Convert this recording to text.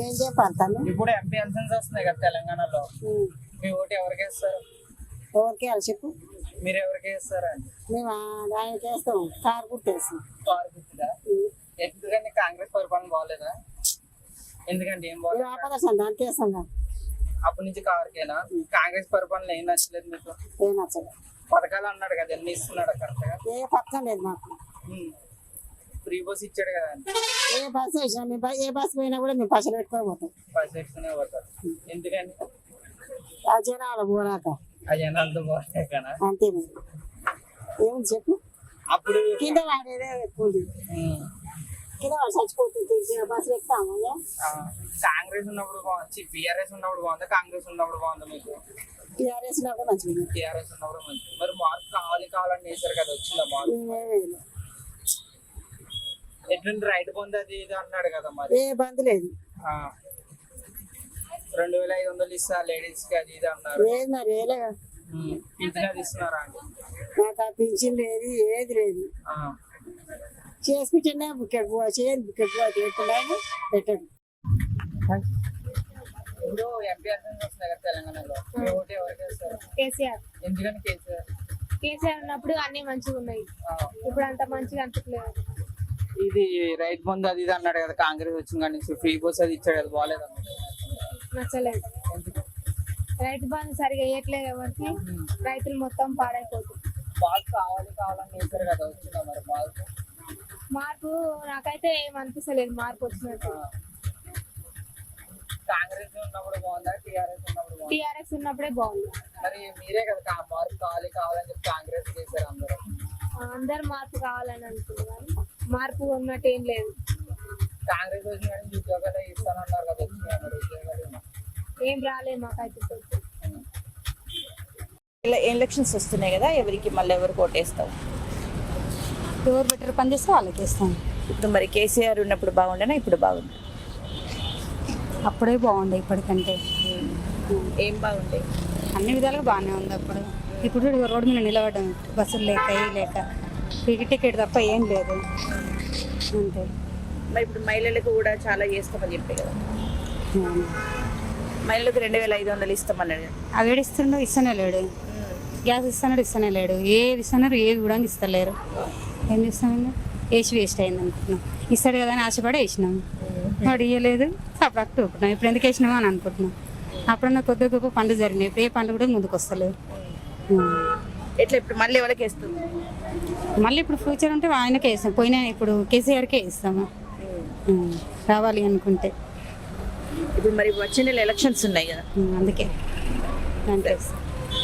ఏం చెప్పాలి తను ఇప్పుడు ఎంపీ ఎలక్షన్స్ వస్తున్నాయి కదా తెలంగాణలో. మీ ఓటు ఎవరికి వేస్తారు? ఎవరికి వెళ్ళి చెప్పు? మీరు ఎవరికి వేస్తారా? మేము దానికి వేస్తాం. కారు గుర్తేస్తాం కారు గుర్తుగా ఎందుకంటే కాంగ్రెస్ పరిపాలన బాగలేదా? ఎందుకంటే ఏం బాగలేదు? ఆపద సంతానికి వేస్తాం అప్పటి నుంచి కారుకేనా? కాంగ్రెస్ పరిపాలన ఏం నచ్చలేదు మీకు? ఏం నచ్చలేదు. పథకాలు అన్నాడు కదా ఎన్ని ఇస్తున్నాడు కరెక్ట్గా? ఏ పథకం లేదు మాకు. ఫ్రీ బస్ ఇచ్చాడు కదా ఏ బస్సు వేసినా మేము బ- ఏ బస్సు పోయినా కూడా మేము పైసలు పెట్టుకొని పోతాం. బస్ ఎక్కితేనే పోతారు. ఎందుకని? ఆ జనాలు పోరాక. ఆ జనాలతో కదా అంతే మరి. ఏముంది చెప్పు? అప్పుడు కింద వాడేదే ఉమ్, కింద వాడు చచ్చిపోతుంది. ఎక్కుతాము ఇక. ఆ, కాంగ్రెస్ ఉన్నప్పుడు బాగుంది. బీఆర్ఎస్ ఉన్నప్పుడు బాగుందా? కాంగ్రెస్ ఉన్నప్పుడు బాగుందా మీకు? టీఆర్ఎస్ మంచిగా ఉంది. టీఆర్ఎస్ ఉన్నప్పుడు మంచి మరి మార్పు కావాలి కావాలని వేశారు కదా వచ్చిందా మార్పు? మేమే. ఎటువంటి రైట్ పొంది అది ఇది అన్నాడు కదా మరి. ఏ బంద్ లేదు. ఆ. రెండు వేల ఐదు వందలు ఇస్తా లేడీస్కి అది ఇది అన్నారు. ఏది మరి ఏలే ఉమ్, పింఛన్ అది ఇస్తున్నారా అండి? నాకు ఆ పింఛన్ లేదు ఏది లేదు. ఆ. చేసుకుంటున్నా బుక్కెట్ పోవ చేయని బుక్కెట్ పోవ పెట్టలేదు పెట్టడు. ఇప్పుడు ఎంపీ ఎలక్షన్స్ వస్తున్నాయి కదా తెలంగాణలో. మీ ఓటు ఎవరికి వేస్తారు కేసీఆర్. ఎందుకని కేసీఆర్? కేసీఆర్ ఉన్నప్పుడు అన్ని మంచిగా ఉన్నాయి ఆ. ఇప్పుడు అంత మంచిగా అనిపించలేదు. ఇది రైట్ బంద్ అది ఇది అన్నాడు కదా కాంగ్రెస్ వచ్చిన కానీ ఫ్రీ బస్ అది ఇచ్చాడు కదా బాగాలేదు? నచ్చలేదు. రైతు బంధు సరిగా వేయట్లేదు ఎవరికి రైతులు మొత్తం పాడైపోతుంది బాగా కావాలి కావాలని వేశారు కదా వచ్చిందా మరి బాగా మార్పు నాకైతే ఏం అనిపిస్తలేదు మార్పు వచ్చినట్టు. కాంగ్రెస్ ఉన్నప్పుడు బాగుందా టీఆర్ఎస్ ఉన్నప్పుడు బాగుందా? టీఆర్ఎస్ ఉన్నప్పుడే బాగుంది. మరి మీరే కదా మార్పు కావాలి కావాలని చెప్పి కాంగ్రెస్ చేశారు అందరూ. అందరు మార్పు కావాలని అనుకుంటున్నారు మార్పు ఉన్నట్టు ఏం లేదు. కాంగ్రెస్ వచ్చిన ఉద్యోగాలు ఇస్తానన్నారు కదా ఏం రాలేదు మాకైతే ఎలక్షన్స్ వస్తున్నాయి కదా ఎవరికి మళ్ళీ ఎవరు కోటేస్తావు ఎవరు బెటర్ పని చేస్తే వాళ్ళకి ఇస్తాం. ఇప్పుడు మరి కేసీఆర్ ఉన్నప్పుడు బాగుండేనా ఇప్పుడు బాగుంది అప్పుడే బాగుండే ఇప్పటికంటే. ఏం బాగుండే? అన్ని విధాలుగా బాగానే ఉంది అప్పుడు. ఇప్పుడు రోడ్డు మీద నిలబడడం బస్సులు లేక ఏ లేక. టికెట్ టికెట్ తప్ప ఏం లేదు. అంతే. మరి ఇప్పుడు మహిళలకు కూడా చాలా చేస్తామని చెప్పే కదా. మహిళలకు రెండు వేల ఐదు వందలు ఇస్తామన్నాడు. అవి ఇస్తుండో ఇస్తూనే లేడు. గ్యాస్ ఇస్తున్నాడు ఇస్తూనే లేడు. ఏది ఇస్తున్నారు ఏది కూడా ఇస్తలేరు. ఏం చేస్తామండి? వేసి వేస్ట్ అయింది అనుకుంటున్నాం. ఇస్తాడు కదా అని ఆశపడి వేసినాం. వాడు ఇవ్వలేదు అప్పుడు అక్కడ ఊపుకున్నాం ఇప్పుడు ఎందుకు వేసినామో అని అనుకుంటున్నాం. అప్పుడన్నా కొద్ది గొప్ప పండుగ జరిగినాయి. ఇప్పుడు ఏ పండుగ కూడా ముందుకు వస్తలేదు. ఎట్లా ఇప్పుడు మళ్ళీ ఎవరికి వేస్తుంది మళ్ళీ ఇప్పుడు ఫ్యూచర్ ఉంటే ఆయనకే ఇస్తాం పోయినా ఇప్పుడు కేసీఆర్కే ఇస్తాము. రావాలి అనుకుంటే. ఇప్పుడు మరి వచ్చే నెల ఎలక్షన్స్ ఉన్నాయి కదా. అందుకే. ఇస్తాం